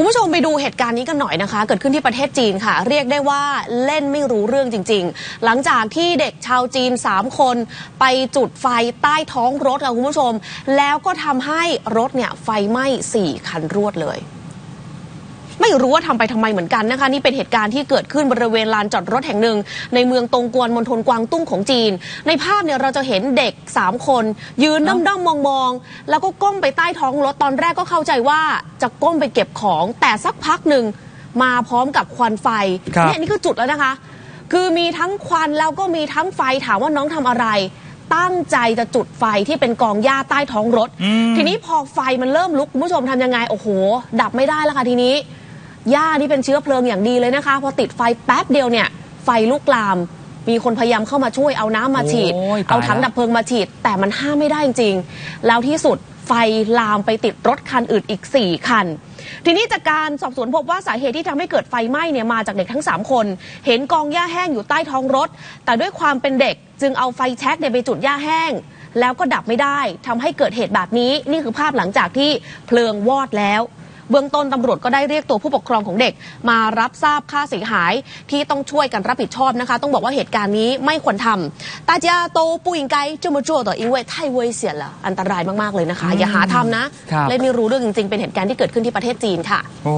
คุณผู้ชมไปดูเหตุการณ์นี้กันหน่อยนะคะ เกิดขึ้นที่ประเทศจีนค่ะ เรียกได้ว่าเล่นไม่รู้เรื่องจริง ๆ หลังจากที่เด็กชาวจีน 3 คน ไปจุดไฟใต้ท้องรถค่ะคุณผู้ชม แล้วก็ทำให้รถเนี่ยไฟไหม้4คันรวดเลย ไม่รู้ว่าทำไปทำไมเหมือนกันนะคะ นี่เป็นเหตุการณ์ที่เกิดขึ้นบริเวณลานจอดรถแห่งหนึ่ง ในเมืองตงกวนมณฑลกวางตุ้งของจีน ในภาพเนี่ยเราจะเห็นเด็ก 3 คน ยืนด้อมด้อมมองมองๆแล้วก็ก้มไปใต้ท้องรถตอนแรกก็เข้าใจว่าจะก้มไปเก็บของแต่สักพักหนึ่งมาพร้อมกับควันไฟครับเนี่ยนี่คือจุดแล้วนะคะ คือมีทั้งควันแล้วก็มีทั้งไฟถามว่าน้องทำอะไรตั้งใจจะจุดไฟที่เป็นกองหญ้าใต้ท้องรถอืมทีนี้พอไฟมันเริ่มลุกคุณผู้ชมทำยังไง โอ้โห ดับไม่ได้แล้วค่ะทีนี้ หญ้านี่เป็นเชื้อเพลิงอย่างดีเลยนะคะ พอติดไฟแป๊บเดียวเนี่ย ไฟลุกลาม มีคนพยายามเข้ามาช่วยเอาน้ำมาฉีด โอ้ยตายเอาถังแล้วดับเพลิงมาฉีด แต่มันห้ามไม่ได้จริงๆ แล้วที่สุดไฟลามไปติดรถคันอื่นอีก 4 คัน ทีนี้จากการสอบสวนพบว่าสาเหตุที่ทำให้เกิดไฟไหม้เนี่ยมาจากเด็กทั้ง 3 คน เห็นกองหญ้าแห้งอยู่ใต้ท้องรถ แต่ด้วยความเป็นเด็กจึงเอาไฟแช็กเนี่ยไปจุดหญ้าแห้ง แล้วก็ดับไม่ได้ทำให้เกิดเหตุแบบนี้นี่คือภาพหลังจากที่เพลิงวอดแล้ว เบื้องต้นตำรวจก็ได้เรียกตัวผู้ปกครองของเด็ก มารับทราบค่าเสียหายที่ต้องช่วยกันรับผิดชอบนะคะ ต้องบอกว่าเหตุการณ์นี้ไม่ควรทำ大家都不应该这么做的因为太危险了อันตรายมากๆเลยนะคะ อย่าหาทำนะ ครับ เล่นไม่รู้เรื่องจริงๆ เป็นเหตุการณ์ที่เกิดขึ้นที่ประเทศจีนค่ะ โอ้